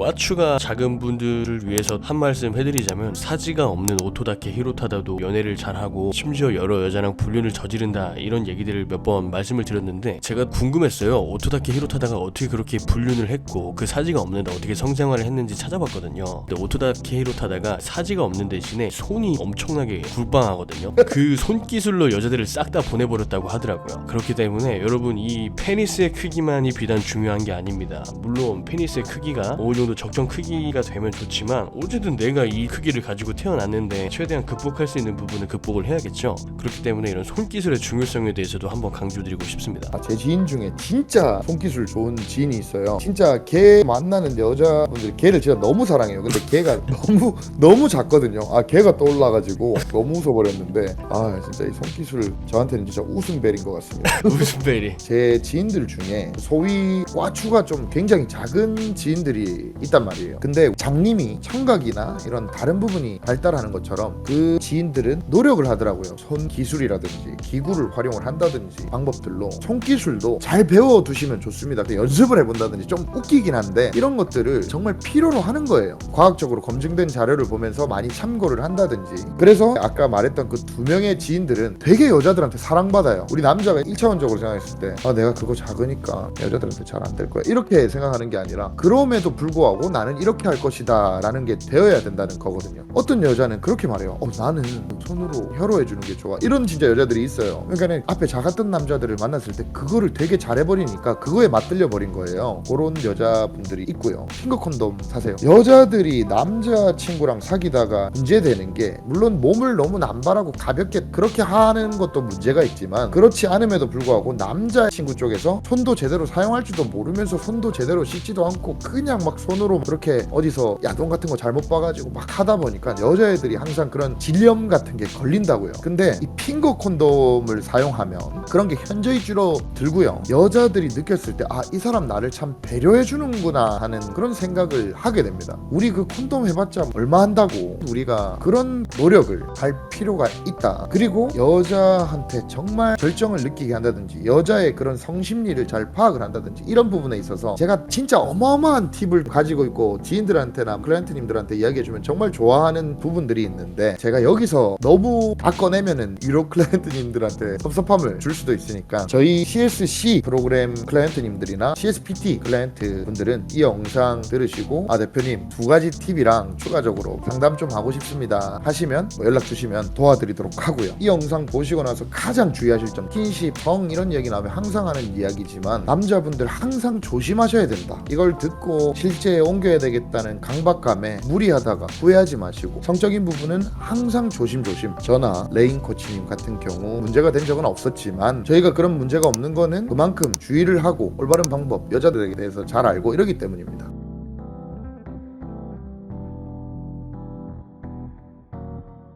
꽈추가 작은 분들을 위해서 한 말씀 해드리자면 사지가 없는 오토다케 히로타다도 연애를 잘하고 심지어 여러 여자랑 불륜을 저지른다 이런 얘기들을 몇 번 말씀을 드렸는데 제가 궁금했어요. 오토다케 히로타다가 어떻게 그렇게 불륜을 했고 그 사지가 없는데 어떻게 성생활을 했는지 찾아봤거든요. 근데 오토다케 히로타다가 사지가 없는 대신에 손이 엄청나게 굴빵하거든요. 그 손기술로 여자들을 싹 다 보내버렸다고 하더라고요. 그렇기 때문에 여러분 이 페니스의 크기만이 비단 중요한 게 아닙니다. 물론 페니스의 크기가 어느 정도 적정 크기가 되면 좋지만 어쨌든 내가 이 크기를 가지고 태어났는데 최대한 극복할 수 있는 부분은 극복을 해야겠죠 그렇기 때문에 이런 손기술의 중요성에 대해서도 한번 강조드리고 싶습니다 아, 제 지인 중에 진짜 손기술 좋은 지인이 있어요. 진짜 걔 만나는 여자분들이 걔를 진짜 너무 사랑해요. 근데 걔가 너무 너무 작거든요. 아 걔가 떠올라가지고 너무 웃어버렸는데 아 진짜 이 손기술 저한테는 진짜 웃음벨인 것 같습니다. 무슨 벨이 제 지인들 중에 소위 와추가 좀 굉장히 작은 지인들이 있단 말이에요. 근데 장님이 청각이나 이런 다른 부분이 발달하는 것처럼 그 지인들은 노력을 하더라고요. 손 기술이라든지 기구를 활용을 한다든지 방법들로 손 기술도 잘 배워 두시면 좋습니다. 연습을 해본다든지 좀 웃기긴 한데 이런 것들을 정말 필요로 하는 거예요. 과학적으로 검증된 자료를 보면서 많이 참고를 한다든지. 그래서 아까 말했던 그 두 명의 지인들은 되게 여자들한테 사랑받아요. 우리 남자가 1차원적으로 생각했을 때 아, 내가 그거 작으니까 여자들한테 잘 안 될 거야. 이렇게 생각하는 게 아니라 그럼에도 불구하고 나는 이렇게 할 것이다 라는 게 되어야 된다는 거거든요. 어떤 여자는 그렇게 말해요. 어, 나는 손으로 혀로 해주는 게 좋아. 이런 진짜 여자들이 있어요. 그러니까 앞에 작았던 남자들을 만났을 때 그거를 되게 잘해버리니까 그거에 맞들려 버린 거예요. 그런 여자분들이 있고요. 핑거 콘돔 사세요. 여자들이 남자 친구랑 사귀다가 문제되는 게 물론 몸을 너무 남발하고 가볍게 그렇게 하는 것도 문제가 있지만 그렇지 않음에도 불구하고 남자 친구 쪽에서 손도 제대로 사용할 줄도 모르면서 손도 제대로 씻지도 않고 그냥 막 손 으로 그렇게 어디서 야동 같은 거 잘못 봐가지고 막 하다 보니까 여자애들이 항상 그런 질염 같은 게 걸린다고요. 근데 이 핑거 콘돔을 사용하면 그런 게 현저히 줄어들고요. 여자들이 느꼈을 때 아 이 사람 나를 참 배려해 주는구나 하는 그런 생각을 하게 됩니다. 우리 그 콘돔 해봤자 얼마 한다고 우리가 그런 노력을 할 필요가 있다. 그리고 여자한테 정말 결정을 느끼게 한다든지 여자의 그런 성심리를 잘 파악을 한다든지 이런 부분에 있어서 제가 진짜 어마어마한 팁을 가 지고 있고 지인들한테나 클라이언트님들한테 이야기해주면 정말 좋아하는 부분들이 있는데 제가 여기서 너무 다 꺼내면은 유료 클라이언트님들한테 섭섭함을 줄 수도 있으니까 저희 CSC 프로그램 클라이언트님들이나 CSPT 클라이언트 분들은 이 영상 들으시고 아 대표님 두 가지 팁이랑 추가적으로 상담 좀 하고 싶습니다 하시면 뭐 연락 주시면 도와드리도록 하고요. 이 영상 보시고 나서 가장 주의하실 점 킨시 펑 이런 얘기 나오면 항상 하는 이야기지만 남자분들 항상 조심하셔야 된다. 이걸 듣고 실제 에 옮겨야 되겠다는 강박감에 무리하다가 후회하지 마시고 성적인 부분은 항상 조심조심 저나 레인 코치님 같은 경우 문제가 된 적은 없었지만 저희가 그런 문제가 없는 거는 그만큼 주의를 하고 올바른 방법 여자들에게 대해서 잘 알고 이러기 때문입니다